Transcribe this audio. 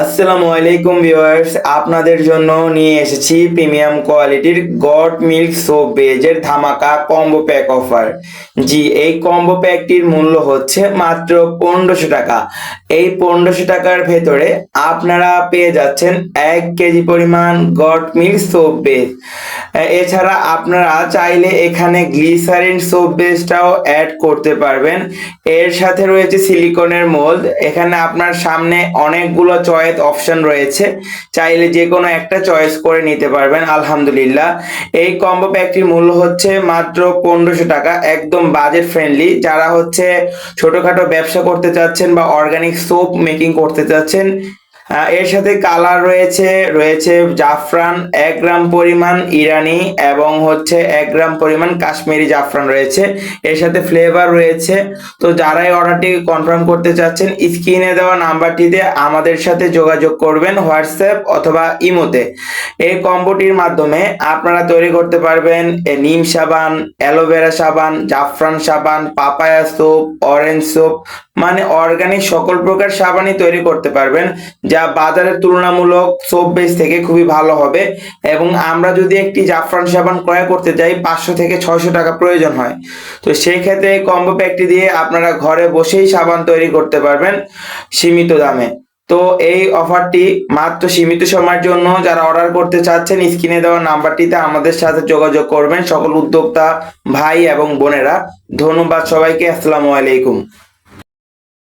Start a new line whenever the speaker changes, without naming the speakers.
আসসালামু আলাইকুম ভিউয়ার্স, আপনাদের জন্য নিয়ে এসেছি প্রিমিয়াম কোয়ালিটির গড মিল্ক সোপ বেজের ধামাকা কম্বো প্যাক অফার। জি, এই কম্বো প্যাকটির মূল্য হচ্ছে মাত্র পনেরোশো টাকা। এই পনেরোশো টাকার ভেতরে আপনারা পেয়ে যাচ্ছেন এক কেজি পরিমাণ গড মিল্ক সোপ বেজ। এছাড়া আপনারা চাইলে এখানে গ্লিসারিন সোপ বেসটাও অ্যাড করতে পারবেন। এর সাথে রয়েছে সিলিকনের মোল্ড। এখানে আপনার সামনে অনেকগুলো চয়েস অপশন রয়েছে, চাইলে যে কোনো একটা চয়েস করে নিতে পারবেন, আলহামদুলিল্লাহ। এই কম্বো প্যাকটির মূল্য হচ্ছে মাত্র পনেরোশো টাকা, একদম বাজেট ফ্রেন্ডলি যারা হচ্ছে ছোটোখাটো ব্যবসা করতে চাচ্ছেন বা অর্গানিক সোপ মেকিং করতে চাচ্ছেন এর সাথে কালার রয়েছে রয়েছে জাফরান, এক গ্রাম পরিমাণ ইরানি এবং হচ্ছে এক গ্রাম পরিমাণ কাশ্মীরি জাফরান রয়েছে। এর সাথে ফ্লেভার রয়েছে। তো যারাই অর্ডারটি কনফার্ম করতে চাচ্ছেন, স্ক্রিনে দেওয়া নাম্বারটিতে আমাদের সাথে যোগাযোগ করবেন হোয়াটসঅ্যাপ অথবা ইমোতে। এই কম্বোটির মাধ্যমে আপনারা তৈরি করতে পারবেন নিম সাবান, অ্যালোভেরা সাবান, জাফরান সাবান, পাপায়া সোপ অরেঞ্জ সোপ মানে অর্গানিক সকল প্রকার সাবানই তৈরি করতে পারবেন। যা বাজারের তুলনামূলক সোপ বেস থেকে খুবই ভালো হবে এবং আমরা যদি একটি জাফরান সাবান ক্রয় করতে যাই, পাঁচশো থেকে ছয়শো টাকা প্রয়োজন হয়। তো সেই ক্ষেত্রে কম্বো প্যাকটি দিয়ে আপনারা ঘরে বসেই সাবান তৈরি করতে পারবেন সীমিত দামে। তো এই অফারটি মাত্র সীমিত সময়ের জন্য যারা অর্ডার করতে চাচ্ছেন, স্ক্রিনে দেওয়া নাম্বারটিতে আমাদের সাথে যোগাযোগ করবেন সকল উদ্যোক্তা, ভাই এবং বোনেরা। ধন্যবাদ সবাইকে, আসসালামু আলাইকুম।